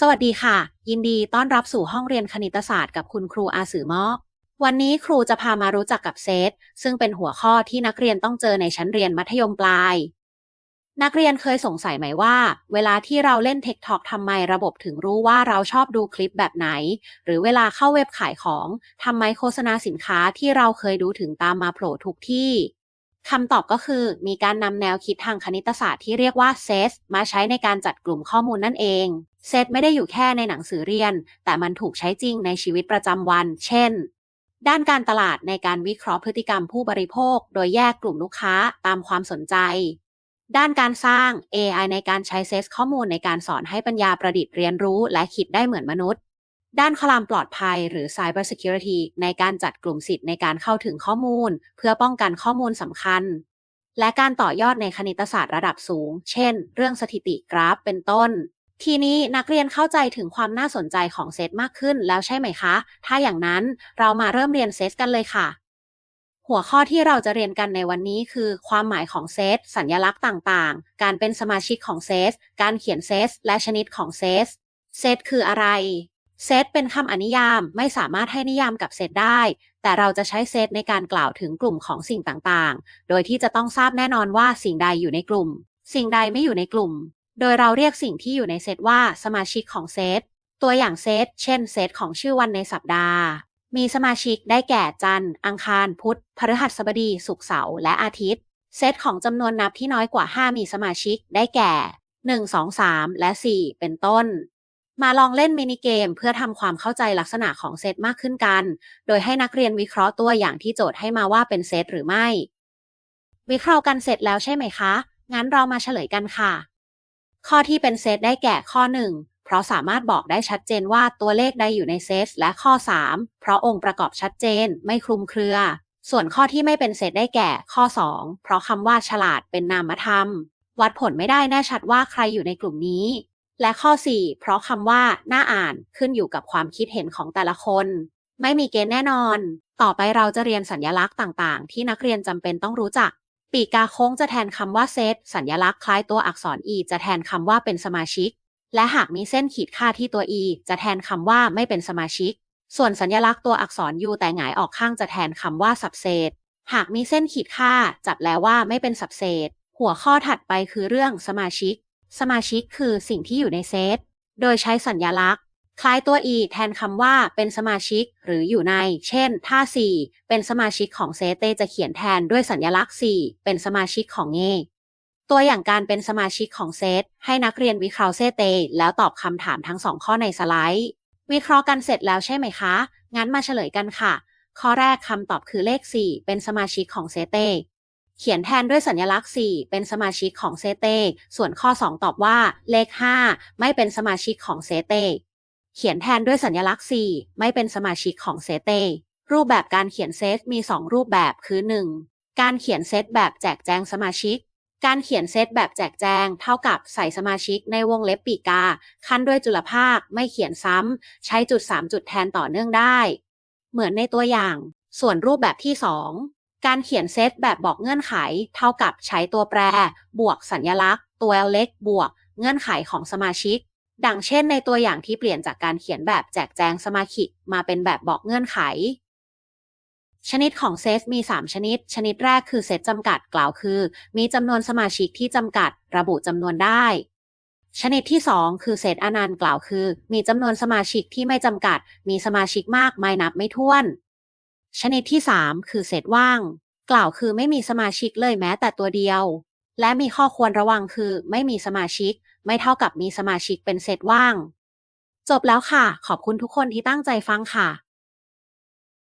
สวัสดีค่ะ ยินดีต้อนรับสู่ห้องเรียนคณิตศาสตร์กับคุณครูอาสือมอกวันนี้ครูจะพามารู้จักกับเซตซึ่งเป็นหัวข้อที่นักเรียนต้องเจอในชั้นเรียนมัธยมปลาย นักเรียนเคยสงสัยไหมว่า เวลาที่เราเล่น t ท k t o k ทำไมระบบถึงรู้ว่าเราชอบดูคลิปแบบไหน หรือเวลาเข้าเว็บขายของทำไมโฆษณาสินค้าที่เราเคยดูถึงตามมาโผล่ทุกที่ คำตอบก็คือมีการนำแนวคิดทางคณิตศาสตร์ที่เรียกว่าเซตมาใช้ในการจัดกลุ่มข้อมูลนั่นเองเซตไม่ได้อยู่แค่ในหนังสือเรียน แต่มันถูกใช้จริงในชีวิตประจำวัน เช่น ด้านการตลาดในการวิเคราะห์พฤติกรรมผู้บริโภค โดยแยกกลุ่มลูกค้าตามความสนใจ ด้านการสร้าง AI ในการใช้เซตข้อมูลในการสอนให้ปัญญาประดิษฐ์เรียนรู้และคิดได้เหมือนมนุษย์ ด้านความปลอดภัยหรือ Cyber Security ในการจัดกลุ่มสิทธิ์ในการเข้าถึงข้อมูล เพื่อป้องกันข้อมูลสำคัญ และการต่อยอดในคณิตศาสตร์ระดับสูง เช่น เรื่องสถิติกราฟเป็นต้น ทีนี้นักเรียนเข้าใจถึงความน่าสนใจของเซตมากขึ้นแล้วใช่ไหมคะ ถ้าอย่างนั้นเรามาเริ่มเรียนเซตกันเลยค่ะ หัวข้อที่เราจะเรียนกันในวันนี้คือ ความหมายของเซตสัญญลักษณ์ต่างๆ การเป็นสมาชิกของเซตการเขียนเซตและชนิดของเซตเซตคืออะไร เซตเป็นคำอนิยามไม่สามารถให้นิยามกับเซตได้ แต่เราจะใช้เซตในการกล่าวถึงกลุ่มของสิ่งต่างๆ โดยที่จะต้องทราบแน่นอนว่าสิ่งใดอยู่ในกลุ่ม สิ่งใดไม่อยู่ในกลุ่ม โดยเราเรียกสิ่งที่อยู่ในเซตว่าสมาชิกของเซต ตัวอย่างเซต เช่น เซตของชื่อวันในสัปดาห์ มีสมาชิกได้แก่จันทร์ อังคาร พุธ พฤหัสบดี ศุกร์เสาร์ และอาทิตย์ เซตของจำนวนนับที่น้อยกว่า 5 มีสมาชิก ได้แก่ 1 2 3 และ 4 เป็นต้น มาลองเล่นมินิเกม เพื่อทำความเข้าใจลักษณะของเซตมากขึ้นกัน โดยให้นักเรียนวิเคราะห์ตัวอย่างที่โจทย์ให้มาว่าเป็นเซตหรือไม่ วิเคราะห์กันเสร็จแล้วใช่ไหมคะ งั้นเรามาเฉลยกันค่ะ ข้อที่เป็นเซตได้แก่ข้อ 1 เพราะสามารถบอกได้ชัดเจนว่าตัวเลขใดอยู่ในเซตและข้อ 3 เพราะองค์ประกอบชัดเจน ไม่คลุมเครือ ส่วนข้อที่ไม่เป็นเซตได้แก่ข้อ 2 เพราะคำว่าฉลาดเป็นนามธรรม วัดผลไม่ได้แน่ชัดว่าใครอยู่ในกลุ่มนี้ และข้อ 4 เพราะคำว่าน่าอ่านขึ้นอยู่กับความคิดเห็นของแต่ละคน ไม่มีเกณฑ์แน่นอน ต่อไปเราจะเรียนสัญญลักษณ์ต่างๆ ที่นักเรียนจำเป็นต้องรู้จัก ปีกาโค้งจะแทนคำว่าเซตสัญลักษณ์คล้ายตัวอักษร e จะแทนคำว่าเป็นสมาชิก และหากมีเส้นขีดค่าที่ตัว e จะแทนคำว่าไม่เป็นสมาชิก ส่วนสัญลักษณ์ตัวอักษร u แต่หงายออกข้างจะแทนคำว่าสับเซตหากมีเส้นขีดค่าจับแล้วว่าไม่เป็นสับเซตหัวข้อถัดไปคือเรื่องสมาชิก สมาชิกคือสิ่งที่อยู่ในเซต โดยใช้สัญญลักษณ์ คล้ายตัว e แทนคำว่าเป็นสมาชิกหรืออยู่ใน เช่น ถ้า 4 เป็นสมาชิกของเซตเตจะเขียนแทนด้วยสัญญลักษณ์ 4 เป็นสมาชิกของเงตัวอย่างการเป็นสมาชิกของเซตให้นักเรียนวิเคราะห์เซตเตแล้วตอบคำถามทั้งสองข้อในสไลด์ วิเคราะห์กันเสร็จแล้วใช่ไหมคะ งั้นมาเฉลยกันค่ะ ข้อแรกคำตอบคือเลข 4 เป็นสมาชิกของเซตเต เขียนแทนด้วยสัญลักษณ์ 4 เป็นสมาชิกของเซตเตส่วนข้อ 2 ตอบว่าเลข 5 ไม่เป็นสมาชิกของเซตเตเขียนแทนด้วยสัญลักษณ์ 4 ไม่เป็นสมาชิกของเซตเตรูปแบบการเขียนเซตมี 2 รูปแบบคือ 1. การเขียนเซตแบบแจกแจงสมาชิก การเขียนเซตแบบแจกแจง เท่ากับใส่สมาชิกในวงเล็บปีกา คั้นด้วยจุลภาคไม่เขียนซ้ำ ใช้จุด 3 จุดแทนต่อเนื่องได้ เหมือนในตัวอย่าง ส่วนรูปแบบที่ 2 การเขียนเซตแบบบอกเงื่อนไข เท่ากับใช้ตัวแปร บวกสัญญลักษณ์ ตัวเล็กบวก เงื่อนไขของสมาชิก ดังเช่นในตัวอย่างที่เปลี่ยนจากการเขียนแบบแจกแจงสมาชิกมาเป็นแบบบอกเงื่อนไข ชนิดของเซตมี 3 ชนิด ชนิดแรกคือเซตจำกัดกล่าวคือ มีจำนวนสมาชิกที่จำกัด ระบุจำนวนได้ ชนิดที่ 2 คือเซตอนันต์กล่าวคือ มีจำนวนสมาชิกที่ไม่จำกัด มีสมาชิกมากไม่นับไม่ถ้วน ชนิดที่ 3 คือเซตว่าง กล่าวคือไม่มีสมาชิกเลยแม้แต่ตัวเดียว และมีข้อควรระวังคือไม่มีสมาชิก ไม่เท่ากับมีสมาชิกเป็นเซตว่าง จบแล้วค่ะ ขอบคุณทุกคนที่ตั้งใจฟังค่ะ